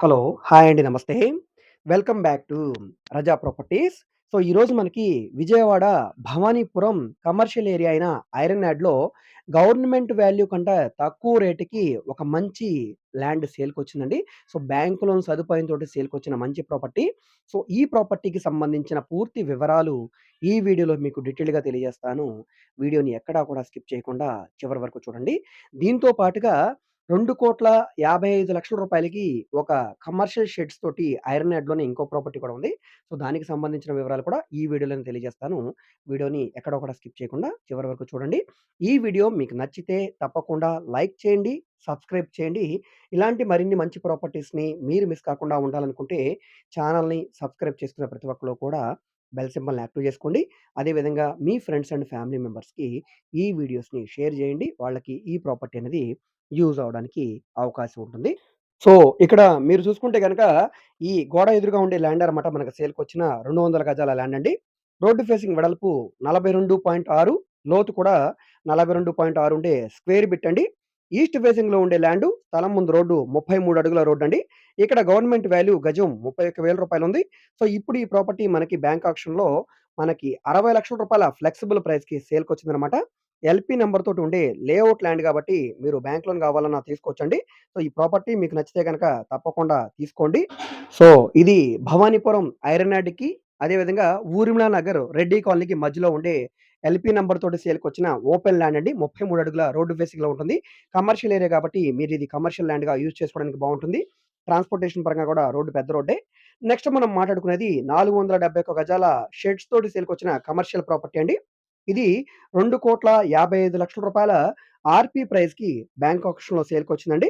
Hello. Hi అండి. నమస్తే. Welcome back to Raza properties. So, ఈరోజు మనకి విజయవాడ భవానీపురం కమర్షియల్ ఏరియా అయిన ఐరన్ యాడ్లో గవర్నమెంట్ వాల్యూ కంటే తక్కువ రేట్‌కి ఒక మంచి ల్యాండ్ సేల్‌కొచ్చిందండి. సో, బ్యాంక్ లోన్ సదుపాయంతోటి సేల్‌కొచ్చిన మంచి ప్రాపర్టీ. సో, ఈ ప్రాపర్టీకి సంబంధించిన పూర్తి వివరాలు ఈ వీడియోలో మీకు డీటెయిల్‌గా తెలియజేస్తాను. వీడియోని ఎక్కడా కూడా స్కిప్ చేయకుండా చివరి వరకు చూడండి. దీంతో పాటుగా 2,55,00,000 రూపాయలకి ఒక కమర్షియల్ షెడ్స్ తోటి ఐరన్ యార్డ్‌లోనే ఇంకో ప్రాపర్టీ కూడా ఉంది. సో, దానికి సంబంధించిన వివరాలు కూడా ఈ వీడియోలోనే తెలియజేస్తాను. వీడియోని ఎక్కడా కూడా స్కిప్ చేయకుండా చివరి వరకు చూడండి. ఈ వీడియో మీకు నచ్చితే తప్పకుండా లైక్ చేయండి, సబ్స్క్రైబ్ చేయండి. ఇలాంటి మరిన్ని మంచి ప్రాపర్టీస్‌ని మీరు మిస్ కాకుండా ఉండాలనుకుంటే ఛానల్ని సబ్స్క్రైబ్ చేసుకున్న ప్రతి ఒక్కళ్ళు కూడా బెల్ సింబల్‌ని యాక్టివ్ చేసుకోండి. అదే విధంగా మీ ఫ్రెండ్స్ అండ్ ఫ్యామిలీ మెంబర్స్‌కి ఈ వీడియోస్‌ని షేర్ చేయండి. వాళ్ళకి ఈ ప్రాపర్టీ అనేది యూజ్ అవ్వడానికి అవకాశం ఉంటుంది. సో, ఇక్కడ మీరు చూసుకుంటే కనుక ఈ గోడ ఎదురుగా ఉండే ల్యాండ్ అనమాట మనకు సేల్‌కొచ్చిన 200 గజాల ల్యాండ్ అండి. రోడ్డు ఫేసింగ్ వెడల్పు 42.6 లోతు కూడా 42.6 ఉండే స్క్వేర్ బిట్ అండి. ఈస్ట్ ఫేసింగ్‌లో ఉండే ల్యాండు స్థలం ముందు రోడ్డు 33 అడుగుల రోడ్డండి. ఇక్కడ గవర్నమెంట్ వాల్యూ గజం ముప్పై ఒక వేల రూపాయలు ఉంది. సో, ఇప్పుడు ఈ ప్రాపర్టీ మనకి బ్యాంక్ ఆక్షన్‌లో మనకి అరవై లక్షల రూపాయల ఫ్లెక్సిబుల్ ప్రైస్‌కి సేల్‌కొచ్చిందనమాట. ఎల్‌పి నెంబర్ తోటి ఉండే లేఅవుట్ ల్యాండ్ కాబట్టి మీరు బ్యాంక్ లోన్ కావాలన్నా తీసుకోవచ్చండి. సో, ఈ ప్రాపర్టీ మీకు నచ్చితే కనుక తప్పకుండా తీసుకోండి. సో, ఇది భవానీపురం ఐరన్ అదేవిధంగా అదే విధంగా ఊర్మిళ నగర్ రెడ్డి కాలనీకి మధ్యలో ఉండే ఎల్‌పి నెంబర్ తోటి సేల్‌కొచ్చిన ఓపెన్ ల్యాండ్ అండి. 33 అడుగుల రోడ్డు ఫేసింగ్‌లో ఉంటుంది. కమర్షియల్ ఏరియా కాబట్టి మీరు ఇది కమర్షియల్ ల్యాండ్‌గా యూజ్ చేసుకోవడానికి బాగుంటుంది ట్రాన్స్‌పోర్టేషన్ పరంగా కూడా రోడ్డు పెద్ద రోడ్డే. నెక్స్ట్ మనం మాట్లాడుకునేది 471 గజాల షెడ్స్ తోటి సేల్కి వచ్చిన కమర్షియల్ ప్రాపర్టీ అండి. ఇది రెండు కోట్ల యాభై ఐదు లక్షల రూపాయల ఆర్‌పి ప్రైస్‌కి బ్యాంక్ ఆక్షన్‌లో సేల్‌కొచ్చిందండి.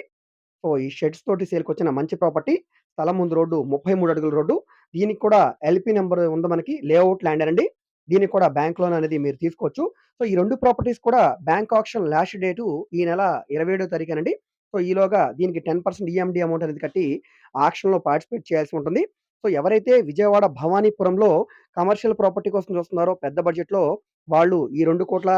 సో, ఈ షెడ్స్ తోటి సేల్‌కొచ్చిన మంచి ప్రాపర్టీ. స్థలం ముందు రోడ్డు 33 అడుగుల రోడ్డు. దీనికి కూడా ఎల్‌పి నెంబర్ ఉంది మనకి లేఅవుట్ ల్యాండేనండి. దీనికి కూడా బ్యాంక్ లోన్ అనేది మీరు తీసుకోవచ్చు. సో, ఈ రెండు ప్రాపర్టీస్ కూడా బ్యాంక్ ఆక్షన్ లాస్ట్ డేటు ఈ నెల ఇరవై ఏడో తారీఖునండి సో, ఈలోగా దీనికి టెన్ పర్సెంట్ ఈఎండి అమౌంట్ అనేది కట్టి ఆక్షన్‌లో పార్టిసిపేట్ చేయాల్సి ఉంటుంది. సో, ఎవరైతే విజయవాడ భవానీపురంలో కమర్షియల్ ప్రాపర్టీ కోసం చూస్తున్నారో పెద్ద బడ్జెట్‌లో వాళ్ళు ఈ రెండు కోట్ల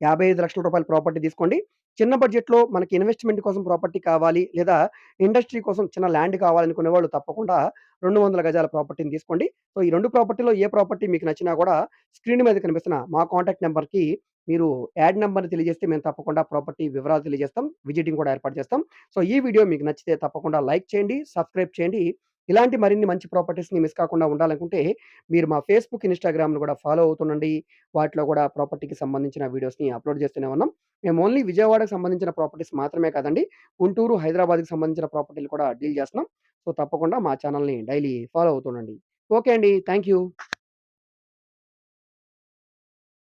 యాభై ఐదు లక్షల రూపాయల ప్రాపర్టీ తీసుకోండి. చిన్న బడ్జెట్‌లో మనకి ఇన్వెస్ట్‌మెంట్ కోసం ప్రాపర్టీ కావాలి లేదా ఇండస్ట్రీ కోసం చిన్న ల్యాండ్ కావాలనుకునే వాళ్ళు తప్పకుండా 200 గజాల ప్రాపర్టీని తీసుకోండి. సో, ఈ రెండు ప్రాపర్టీలో ఏ ప్రాపర్టీ మీకు నచ్చినా కూడా స్క్రీన్ మీద కనిపిస్తున్న మా కాంటాక్ట్ నెంబర్కి మీరు యాడ్ నెంబర్ తెలియజేస్తే మేము తప్పకుండా ప్రాపర్టీ వివరాలు తెలియజేస్తాం. విజిటింగ్ కూడా ఏర్పాటు చేస్తాం. సో, ఈ వీడియో మీకు నచ్చితే తప్పకుండా లైక్ చేయండి, సబ్స్క్రైబ్ చేయండి. ఇలాంటి మరిన్ని మంచి ప్రాపర్టీస్‌ని మిస్ కాకుండా ఉండాలనుకుంటే మీరు మా ఫేస్‌బుక్, ఇన్‌స్టాగ్రామ్‌ను కూడా ఫాలో అవుతుండండి. వాటిలో కూడా ప్రాపర్టీకి సంబంధించిన వీడియోస్‌ని అప్‌లోడ్ చేస్తూనే ఉన్నాం. మేము ఓన్లీ విజయవాడకు సంబంధించిన ప్రాపర్టీస్ మాత్రమే కాదండి. గుంటూరు, హైదరాబాద్‌కి సంబంధించిన ప్రాపర్టీలు కూడా డీల్ చేస్తున్నాం. సో, తప్పకుండా మా ఛానల్ని డైలీ ఫాలో అవుతుండండి. ఓకే అండి. Thank you.